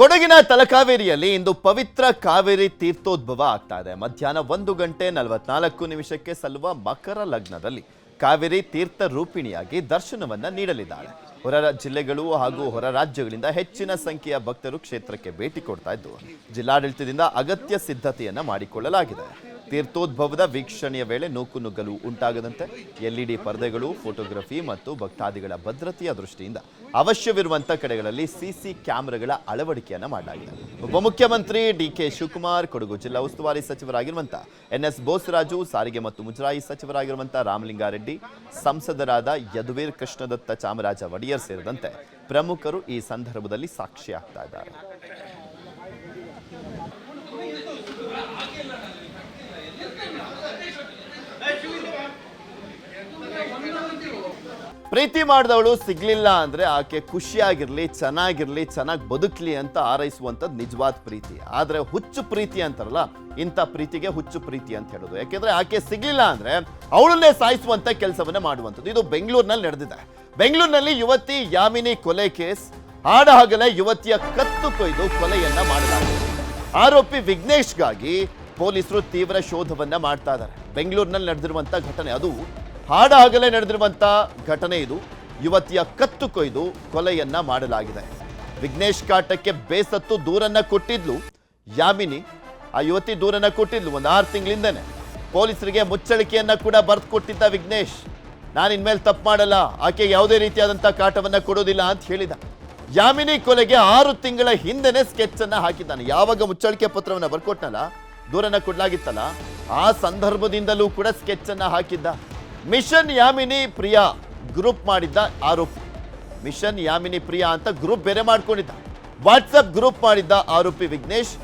ಕೊಡಗಿನ ತಲಕಾವೇರಿಯಲ್ಲಿ ಇಂದು ಪವಿತ್ರ ಕಾವೇರಿ ತೀರ್ಥೋದ್ಭವ ಆಗ್ತಾ ಇದೆ. ಮಧ್ಯಾಹ್ನ ಒಂದು ಗಂಟೆ ನಲವತ್ನಾಲ್ಕು ನಿಮಿಷಕ್ಕೆ ಸಲ್ಲುವ ಮಕರ ಲಗ್ನದಲ್ಲಿ ಕಾವೇರಿ ತೀರ್ಥ ರೂಪಿಣಿಯಾಗಿ ದರ್ಶನವನ್ನ ನೀಡಲಿದ್ದಾಳೆ ಹೊರ ಜಿಲ್ಲೆಗಳು ಹಾಗೂ ಹೊರ ರಾಜ್ಯಗಳಿಂದ ಹೆಚ್ಚಿನ ಸಂಖ್ಯೆಯ ಭಕ್ತರು ಕ್ಷೇತ್ರಕ್ಕೆ ಭೇಟಿ ಕೊಡ್ತಾ ಇದ್ದು, ಜಿಲ್ಲಾಡಳಿತದಿಂದ ಅಗತ್ಯ ಸಿದ್ಧತೆಯನ್ನು ಮಾಡಿಕೊಳ್ಳಲಾಗಿದೆ. ತೀರ್ಥೋದ್ಭವದ ವೀಕ್ಷಣೆಯ ವೇಳೆ ನೂಕುನುಗ್ಗಲು ಉಂಟಾಗದಂತೆ ಎಲ್ಇಡಿ ಪರದೆಗಳು, ಫೋಟೋಗ್ರಫಿ ಮತ್ತು ಭಕ್ತಾದಿಗಳ ಭದ್ರತೆಯ ದೃಷ್ಟಿಯಿಂದ ಅವಶ್ಯವಿರುವಂತ ಕಡೆಗಳಲ್ಲಿ ಸಿಸಿ ಕ್ಯಾಮೆರಾಗಳ ಅಳವಡಿಕೆಯನ್ನ ಮಾಡಲಾಗಿದೆ. ಉಪಮುಖ್ಯಮಂತ್ರಿ ಡಿಕೆ ಶಿವಕುಮಾರ್, ಕೊಡಗು ಜಿಲ್ಲಾ ಉಸ್ತುವಾರಿ ಸಚಿವರಾಗಿರುವಂತ ಎನ್ ಎಸ್ ಬೋಸರಾಜು, ಸಾರಿಗೆ ಮತ್ತು ಮುಜರಾಯಿ ಸಚಿವರಾಗಿರುವಂತ ರಾಮಲಿಂಗಾರೆಡ್ಡಿ, ಸಂಸದರಾದ ಯದುವೀರ್ ಕೃಷ್ಣದತ್ತ ಚಾಮರಾಜ ಒಡೆಯರ್ ಸೇರಿದಂತೆ ಪ್ರಮುಖರು ಈ ಸಂದರ್ಭದಲ್ಲಿ ಸಾಕ್ಷಿಯಾಗ್ತಾ ಇದ್ದಾರೆ. ಪ್ರೀತಿ ಮಾಡಿದವಳು ಸಿಗ್ಲಿಲ್ಲ ಅಂದ್ರೆ ಆಕೆ ಖುಷಿಯಾಗಿರ್ಲಿ, ಚೆನ್ನಾಗಿರ್ಲಿ, ಚೆನ್ನಾಗಿ ಬದುಕ್ಲಿ ಅಂತ ಹಾರೈಸುವಂಥದ್ದು ನಿಜವಾದ ಪ್ರೀತಿ. ಆದ್ರೆ ಹುಚ್ಚು ಪ್ರೀತಿ ಅಂತಾರಲ್ಲ, ಇಂಥ ಪ್ರೀತಿಗೆ ಹುಚ್ಚು ಪ್ರೀತಿ ಅಂತ ಹೇಳೋದು. ಯಾಕೆಂದ್ರೆ ಆಕೆ ಸಿಗ್ಲಿಲ್ಲ ಅಂದ್ರೆ ಅವಳನ್ನೇ ಸಾಯಿಸುವಂತ ಕೆಲಸವನ್ನ ಮಾಡುವಂಥದ್ದು. ಇದು ಬೆಂಗಳೂರಿನಲ್ಲಿ ನಡೆದಿದೆ. ಬೆಂಗಳೂರಿನಲ್ಲಿ ಯುವತಿ ಯಾಮಿನಿ ಕೊಲೆ ಕೇಸ್ ಹಾಡ ಹಗಲ ಯುವತಿಯ ಕತ್ತು ಕೊಯ್ದು ಕೊಲೆಯನ್ನ ಮಾಡಲಾಗಿದೆ. ಆರೋಪಿ ವಿಘ್ನೇಶ್ಗಾಗಿ ಪೊಲೀಸರು ತೀವ್ರ ಶೋಧವನ್ನ ಮಾಡ್ತಾ ಇದ್ದಾರೆ. ಬೆಂಗಳೂರಿನಲ್ಲಿ ನಡೆದಿರುವಂತಹ ಘಟನೆ, ಅದು ಹಾಡ ನಡೆದಿರುವಂಥ ಘಟನೆ ಇದು. ಯುವತಿಯ ಕತ್ತು ಕೊಯ್ದು ಕೊಲೆಯನ್ನ ಮಾಡಲಾಗಿದೆ. ವಿಘ್ನೇಶ್ ಕಾಟಕ್ಕೆ ಬೇಸತ್ತು ದೂರನ್ನ ಕೊಟ್ಟಿದ್ಲು ಯಾಮಿನಿ. ಆ ಯುವತಿ ದೂರನ್ನ ಕೊಟ್ಟಿದ್ಲು ಒಂದು ಆರು ತಿಂಗಳಿಂದನೇ. ಪೊಲೀಸರಿಗೆ ಮುಚ್ಚಳಿಕೆಯನ್ನ ಕೂಡ ಬರೆದು ಕೊಟ್ಟಿದ್ದ ವಿಘ್ನೇಶ್. ನಾನು ಇನ್ಮೇಲೆ ತಪ್ಪು ಮಾಡಲ್ಲ, ಆಕೆ ಯಾವುದೇ ರೀತಿಯಾದಂಥ ಕಾಟವನ್ನ ಕೊಡೋದಿಲ್ಲ ಅಂತ ಹೇಳಿದ. ಯಾಮಿನಿ ಕೊಲೆಗೆ ಆರು ತಿಂಗಳ ಹಿಂದೆನೆ ಸ್ಕೆಚ್ ಅನ್ನ ಹಾಕಿದ್ದಾನೆ. ಯಾವಾಗ ಮುಚ್ಚಳಿಕೆ ಪತ್ರವನ್ನ ಬರ್ಕೊಟ್ನಲ್ಲ, ದೂರನ್ನ ಕೊಡ್ಲಾಗಿತ್ತಲ್ಲ, ಆ ಸಂದರ್ಭದಿಂದಲೂ ಕೂಡ ಸ್ಕೆಚ್ ಅನ್ನ ಹಾಕಿದ್ದ. ಮಿಷನ್ ಯಾಮಿನಿ ಪ್ರಿಯಾ ಗ್ರೂಪ್ ಮಾಡಿದ್ದ ಆರೋಪಿ. ಮಿಷನ್ ಯಾಮಿನಿ ಪ್ರಿಯಾ ಅಂತ ಗ್ರೂಪ್ ಬೇರೆ ಮಾಡ್ಕೊಂಡಿದ್ದ. ವಾಟ್ಸಪ್ ಗ್ರೂಪ್ ಮಾಡಿದ್ದ ಆರೋಪಿ ವಿಘ್ನೇಶ್.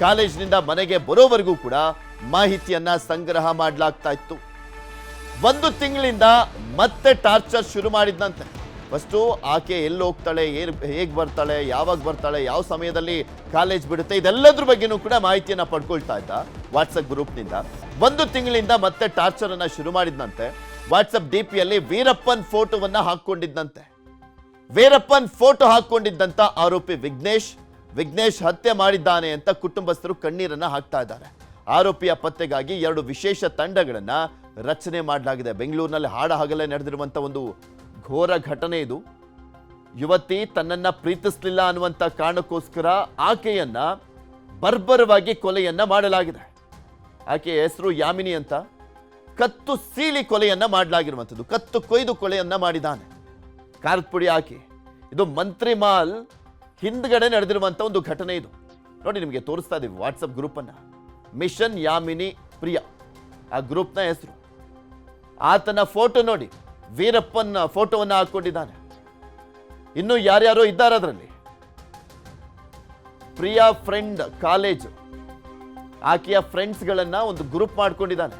ಕಾಲೇಜಿನಿಂದ ಮನೆಗೆ ಬರೋವರೆಗೂ ಕೂಡ ಮಾಹಿತಿಯನ್ನ ಸಂಗ್ರಹ ಮಾಡಲಾಗ್ತಾ ಇತ್ತು. ಒಂದು ತಿಂಗಳಿಂದ ಮತ್ತೆ ಟಾರ್ಚರ್ ಶುರು ಮಾಡಿದ್ದಂತೆ ಫಸ್ಟು ಆಕೆ ಎಲ್ಲಿ ಹೋಗ್ತಾಳೆ ಏನು, ಹೇಗೆ ಬರ್ತಾಳೆ, ಯಾವಾಗ ಬರ್ತಾಳೆ, ಯಾವ ಸಮಯದಲ್ಲಿ ಕಾಲೇಜ್ ಬಿಡುತ್ತೆ, ಇದೆಲ್ಲದ್ರ ಬಗ್ಗೆನೂ ಕೂಡ ಮಾಹಿತಿಯನ್ನ ಪಡ್ಕೊಳ್ತಾ ಇದ್ದ ವಾಟ್ಸಪ್ ಗ್ರೂಪ್ನಿಂದ. ಒಂದು ತಿಂಗಳಿಂದ ಮತ್ತೆ ಟಾರ್ಚರನ್ನು ಶುರು ಮಾಡಿದ್ನಂತೆ. ವಾಟ್ಸಪ್ ಡಿ ಪಿಯಲ್ಲಿ ವೀರಪ್ಪನ್ ಫೋಟೋವನ್ನು ಹಾಕ್ಕೊಂಡಿದ್ದಂತೆ ವೀರಪ್ಪನ್ ಫೋಟೋ ಹಾಕ್ಕೊಂಡಿದ್ದಂಥ ಆರೋಪಿ ವಿಘ್ನೇಶ್ ವಿಘ್ನೇಶ್ ಹತ್ಯೆ ಮಾಡಿದ್ದಾನೆ ಅಂತ ಕುಟುಂಬಸ್ಥರು ಕಣ್ಣೀರನ್ನು ಹಾಕ್ತಾ ಇದ್ದಾರೆ. ಆರೋಪಿಯ ಪತ್ತೆಗಾಗಿ ಎರಡು ವಿಶೇಷ ತಂಡಗಳನ್ನು ರಚನೆ ಮಾಡಲಾಗಿದೆ. ಬೆಂಗಳೂರಿನಲ್ಲಿ ಹಾಡ ಹಗಲೇ ನಡೆದಿರುವಂಥ ಒಂದು ಘೋರ ಘಟನೆ ಇದು. ಯುವತಿ ತನ್ನನ್ನ ಪ್ರೀತಿಸಲಿಲ್ಲ ಅನ್ನುವಂಥ ಕಾರಣಕ್ಕೋಸ್ಕರ ಆಕೆಯನ್ನ ಬರ್ಬರವಾಗಿ ಕೊಲೆಯನ್ನ ಮಾಡಲಾಗಿದೆ. ಆಕೆಯ ಹೆಸರು ಯಾಮಿನಿ ಅಂತ. ಕತ್ತು ಸೀಳಿ ಕೊಲೆಯನ್ನ ಮಾಡಲಾಗಿರುವಂಥದ್ದು. ಕತ್ತು ಕೊಯ್ದು ಕೊಲೆಯನ್ನ ಮಾಡಿದ್ದಾನೆ. ಖಾರದ ಹಾಕಿ. ಇದು ಮಂತ್ರಿ ಮಾಲ್ ಹಿಂದ್ಗಡೆ ನಡೆದಿರುವಂಥ ಒಂದು ಘಟನೆ ಇದು. ನೋಡಿ ನಿಮಗೆ ತೋರಿಸ್ತಾ ಇದ್ದೀವಿ ವಾಟ್ಸಪ್ ಗ್ರೂಪನ್ನು ಮಿಷನ್ ಯಾಮಿನಿ ಪ್ರಿಯಾ. ಆ ಗ್ರೂಪ್ನ ಹೆಸರು. ಆತನ ಫೋಟೋ ನೋಡಿ. ವೀರಪ್ಪನ ಫೋಟೋವನ್ನು ಹಾಕೊಂಡಿದ್ದಾನೆ ಇನ್ನು ಯಾರ್ಯಾರೋ ಇದ್ದಾರೆ ಅದರಲ್ಲಿ ಪ್ರಿಯಾ ಫ್ರೆಂಡ್ ಕಾಲೇಜು. ಆಕೆಯ ಫ್ರೆಂಡ್ಸ್ಗಳನ್ನ ಒಂದು ಗ್ರೂಪ್ ಮಾಡ್ಕೊಂಡಿದ್ದಾನೆ.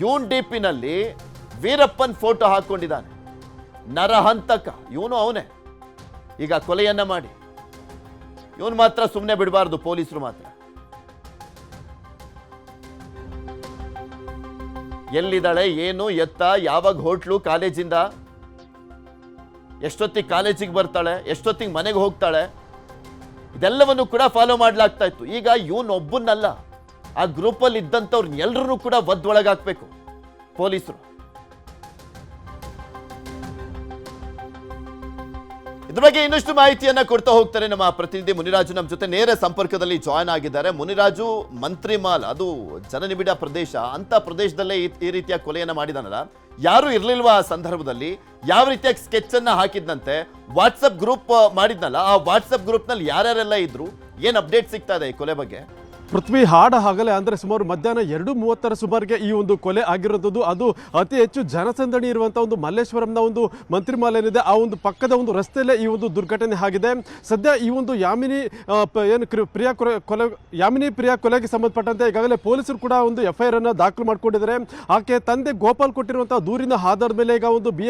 ಯೂನ್ ಡಿಪಿನಲ್ಲಿ ವೀರಪ್ಪನ್ ಫೋಟೋ ಹಾಕೊಂಡಿದ್ದಾನೆ ನರಹಂತಕ, ಇವನು ಅವನೇ. ಈಗ ಕೊಲೆಯನ್ನ ಮಾಡಿ. ಇವನು ಮಾತ್ರ ಸುಮ್ಮನೆ ಬಿಡಬಾರ್ದು, ಪೊಲೀಸರು ಮಾತ್ರ. ಎಲ್ಲಿದ್ದಾಳೆ, ಏನು, ಎತ್ತ, ಯಾವಾಗ ಹೋಟ್ಲು, ಕಾಲೇಜಿಂದ? ಎಷ್ಟೊತ್ತಿಗೆ ಕಾಲೇಜಿಗೆ ಬರ್ತಾಳೆ, ಎಷ್ಟೊತ್ತಿಗೆ ಮನೆಗೆ ಹೋಗ್ತಾಳೆ? ಇದೆಲ್ಲವನ್ನು ಕೂಡ ಫಾಲೋ ಮಾಡ್ಲಾಗ್ತಾ ಇತ್ತು. ಈಗ ಇವನೊಬ್ಬನಲ್ಲ ಆ ಗ್ರೂಪಲ್ಲಿ ಇದ್ದಂಥವ್ರು ಎಲ್ಲರೂ ಕೂಡ ಒದ್ದೊಳಗಾಕ್ಬೇಕು ಪೊಲೀಸರು. ಇದ್ರ ಬಗ್ಗೆ ಇನ್ನಷ್ಟು ಮಾಹಿತಿಯನ್ನ ಕೊಡ್ತಾ ಹೋಗ್ತಾರೆ ನಮ್ಮ ಪ್ರತಿನಿಧಿ ಮುನಿರಾಜು. ನಮ್ಮ ಜೊತೆ ನೇರ ಸಂಪರ್ಕದಲ್ಲಿ ಜಾಯ್ನ್ ಆಗಿದ್ದಾರೆ. ಮುನಿರಾಜು, ಮಂತ್ರಿಮಾಲ್, ಅದು ಜನನಿಬಿಡ ಪ್ರದೇಶ, ಅಂತ ಪ್ರದೇಶದಲ್ಲೇ ಈ- ಈ ರೀತಿಯ ಕೊಲೆಯನ್ನ ಮಾಡಿದನಲ್ಲ. ಯಾರು ಇರ್ಲಿಲ್ವಾ ಆ ಸಂದರ್ಭದಲ್ಲಿ? ಯಾವ ರೀತಿಯ ಸ್ಕೆಚ್ ಅನ್ನ ಹಾಕಿದ್ನಂತೆ? ವಾಟ್ಸಪ್ ಗ್ರೂಪ್ ಮಾಡಿದ್ನಲ್ಲ. ಆ ವಾಟ್ಸಪ್ ಗ್ರೂಪ್ನಲ್ಲಿ ಯಾರ್ಯಾರೆಲ್ಲ ಇದ್ರು? ಏನ್ ಅಪ್ಡೇಟ್ ಸಿಗ್ತಾ ಇದೆ ಈ ಕೊಲೆ ಬಗ್ಗೆ? ಪೃಥ್ವಿ ಹಾಡ ಹಾಗಲೇ ಅಂದರೆ ಸುಮಾರು ಮಧ್ಯಾಹ್ನ ಎರಡು ಮೂವತ್ತರ ಸುಮಾರಿಗೆ ಈ ಒಂದು ಕೊಲೆ ಆಗಿರೋದು ಅದು ಅತಿ ಹೆಚ್ಚು ಜನಸಂದಣಿ ಇರುವಂಥ ಒಂದು ಮಲ್ಲೇಶ್ವರಂನ ಒಂದು ಮಂತ್ರಿಮಾಲೆ ಏನಿದೆ ಆ ಒಂದು ಪಕ್ಕದ ಒಂದು ರಸ್ತೆಯಲ್ಲೇ ಈ ಒಂದು ದುರ್ಘಟನೆ ಆಗಿದೆ. ಸದ್ಯ ಈ ಒಂದು ಯಾಮಿನಿ ಏನು ಪ್ರಿಯಾ ಕೊಲೆ ಯಾಮಿನಿ ಪ್ರಿಯಾ ಕೊಲೆಗೆ ಸಂಬಂಧಪಟ್ಟಂತೆ ಈಗಾಗಲೇ ಪೊಲೀಸರು ಕೂಡ ಒಂದು ಎಫ್ ಐ ದಾಖಲು ಮಾಡಿಕೊಂಡಿದ್ದಾರೆ. ಆಕೆ ತಂದೆ ಗೋಪಾಲ್ ಕೊಟ್ಟಿರುವಂಥ ದೂರಿನ ಆಧಾರದ ಮೇಲೆ ಈಗ ಒಂದು B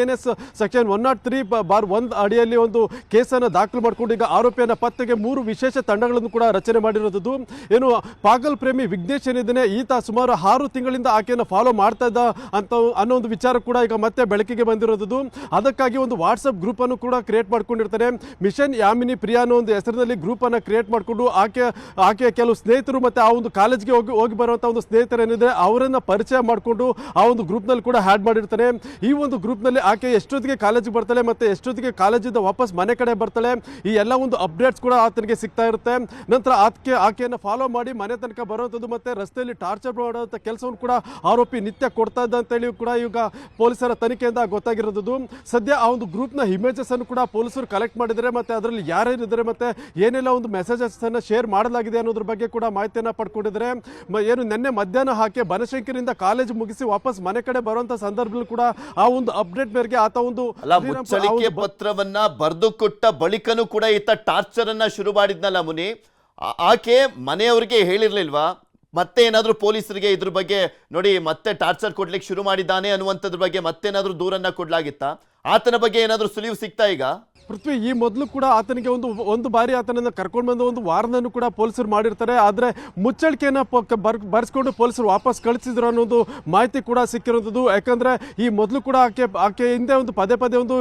section one not three bar ಒಂದು ಅಡಿಯಲ್ಲಿ ಒಂದು ಕೇಸನ್ನು ದಾಖಲು ಮಾಡಿಕೊಂಡು ಈಗ ಆರೋಪಿಯನ್ನು ಪತ್ತೆಗೆ ಮೂರು ವಿಶೇಷ ತಂಡಗಳನ್ನು ಕೂಡ ರಚನೆ ಮಾಡಿರೋದು ಏನು ಪಾಗಲ್ ಪ್ರೇಮಿ ವಿಘ್ನೇಶ್ ಏನಿದ್ದಾನೆ, ಈತ ಸುಮಾರು ಆರು ತಿಂಗಳಿಂದ ಆಕೆಯನ್ನು ಫಾಲೋ ಮಾಡ್ತಾ ಇದ್ದ ಅಂತ ಅನ್ನೋ ಒಂದು ವಿಚಾರ ಕೂಡ ಈಗ ಮತ್ತೆ ಬೆಳಕಿಗೆ ಬಂದಿರೋದು ಅದಕ್ಕಾಗಿ ಒಂದು ವಾಟ್ಸಪ್ ಗ್ರೂಪ್ ಅನ್ನು ಕೂಡ ಕ್ರಿಯೇಟ್ ಮಾಡ್ಕೊಂಡಿರ್ತಾರೆ ಮಿಷನ್ ಯಾಮಿನಿ ಪ್ರಿಯಾ ಅನ್ನೋ ಒಂದು ಹೆಸರಿನಲ್ಲಿ ಗ್ರೂಪ್ ಅನ್ನು ಕ್ರಿಯೇಟ್ ಮಾಡಿಕೊಂಡು ಆಕೆ, ಆಕೆಯ ಕೆಲವು ಸ್ನೇಹಿತರು ಮತ್ತೆ ಆ ಒಂದು ಕಾಲೇಜ್ಗೆ ಹೋಗಿ ಹೋಗಿ ಬರುವಂತ ಒಂದು ಸ್ನೇಹಿತರು ಏನಿದೆ, ಅವರನ್ನ ಪರಿಚಯ ಮಾಡಿಕೊಂಡು ಆ ಒಂದು ಗ್ರೂಪ್ನಲ್ಲಿ ಕೂಡ ಹ್ಯಾಡ್ ಮಾಡಿರ್ತಾರೆ ಈ ಒಂದು ಗ್ರೂಪ್ನಲ್ಲಿ ಆಕೆ ಎಷ್ಟೊತ್ತಿಗೆ ಕಾಲೇಜಿಗೆ ಬರ್ತಾಳೆ ಮತ್ತೆ ಎಷ್ಟೊತ್ತಿಗೆ ಕಾಲೇಜಿಂದ ವಾಪಸ್ ಮನೆ ಕಡೆ ಬರ್ತಾಳೆ, ಈ ಎಲ್ಲ ಒಂದು ಅಪ್ಡೇಟ್ಸ್ ಕೂಡ ಆತನಿಗೆ ಸಿಗ್ತಾ ಇರುತ್ತೆ. ನಂತರ ಆಕೆ ಆಕೆಯನ್ನು ಫಾಲೋ ಮಾಡಿ ಮನೆ ತನಕ ಬರುವಂಥದ್ದು ಮತ್ತೆ ರಸ್ತೆಯಲ್ಲಿ ಟಾರ್ಚರ್ ಮಾಡುವಂಥ ಕೆಲಸವನ್ನು ಕೂಡ ಆರೋಪಿ ನಿತ್ಯ ಕೊಡ್ತಾ ಇದ್ದ ಅಂತೇಳಿ ಕೂಡ ಈಗ ಪೊಲೀಸರ ತನಿಖೆಯಿಂದ ಗೊತ್ತಾಗಿರೋದು ಸದ್ಯ ಆ ಒಂದು ಗ್ರೂಪ್ನ ಇಮೇಜಸ್ ಅನ್ನು ಕೂಡ ಪೊಲೀಸರು ಕಲೆಕ್ಟ್ ಮಾಡಿದರೆ ಮತ್ತೆ ಅದರಲ್ಲಿ ಯಾರೇನಿದ್ದಾರೆ ಮತ್ತೆ ಏನೆಲ್ಲ ಒಂದು ಮೆಸೇಜಸ್ ಅನ್ನ ಶೇರ್ ಮಾಡಲಾಗಿದೆ ಅನ್ನೋದ್ರ ಬಗ್ಗೆ ಕೂಡ ಮಾಹಿತಿಯನ್ನು ಪಡ್ಕೊಂಡಿದ್ದಾರೆ. ಮ- ಏನು ನಿನ್ನೆ ಮಧ್ಯಾಹ್ನ ಹಾಕಿ ಬನಶಂಕರಿಂದ ಕಾಲೇಜ್ ಮುಗಿಸಿ ವಾಪಸ್ ಮನೆ ಕಡೆ ಬರುವಂಥ ಸಂದರ್ಭದಲ್ಲಿ ಕೂಡ ಆ ಒಂದು ಅಪ್ಡೇಟ್ ಮೇರೆಗೆ ಆತ ಒಂದು ಪತ್ರವನ್ನ ಬರೆದು ಕೊಟ್ಟ ಬಳಿಕನೂ ಕೂಡ ಈತ ಟಾರ್ಚರ್ ಅನ್ನ ಶುರು ಮಾಡಿದ್ನಲ್ಲ ಮುನಿ? ಆಕೆ ಮನೆಯವರಿಗೆ ಹೇಳಿರ್ಲಿಲ್ವಾ? ಮತ್ತೆ ಏನಾದ್ರೂ ಪೊಲೀಸರಿಗೆ ಇದ್ರ ಬಗ್ಗೆ ನೋಡಿ, ಮತ್ತೆ ಟಾರ್ಚರ್ ಕೊಡ್ಲಿಕ್ಕೆ ಶುರು ಮಾಡಿದ್ದಾನೆ ಅನ್ನುವಂಥದ್ರ ಬಗ್ಗೆ ಮತ್ತೇನಾದ್ರೂ ದೂರನ್ನ ಕೊಡ್ಲಾಗಿತ್ತಾ? ಆತನ ಬಗ್ಗೆ ಏನಾದ್ರೂ ಸುಳಿವು ಸಿಗ್ತಾ ಈಗ? ಪೃಥ್ವಿ ಈ ಮೊದಲು ಕೂಡ ಆತನಿಗೆ ಒಂದು ಒಂದು ಬಾರಿ ಆತನನ್ನ ಕರ್ಕೊಂಡು ಬಂದು ಒಂದು ವಾರನನ್ನು ಕೂಡ ಪೊಲೀಸರು ಮಾಡಿರ್ತಾರೆ. ಆದರೆ ಮುಚ್ಚಳಿಕೆಯನ್ನ ಬರೆಸ್ಕೊಂಡು ಬರ್ ಬರ್ಸ್ಕೊಂಡು ಪೊಲೀಸರು ವಾಪಸ್ ಕಳಿಸಿದ್ರು ಅನ್ನೋದು ಮಾಹಿತಿ ಕೂಡ ಸಿಕ್ಕಿರೋದು ಯಾಕಂದ್ರೆ ಈ ಮೊದಲು ಕೂಡ ಆಕೆ ಆಕೆ ಹಿಂದೆ ಒಂದು ಪದೇ ಪದೇ ಒಂದು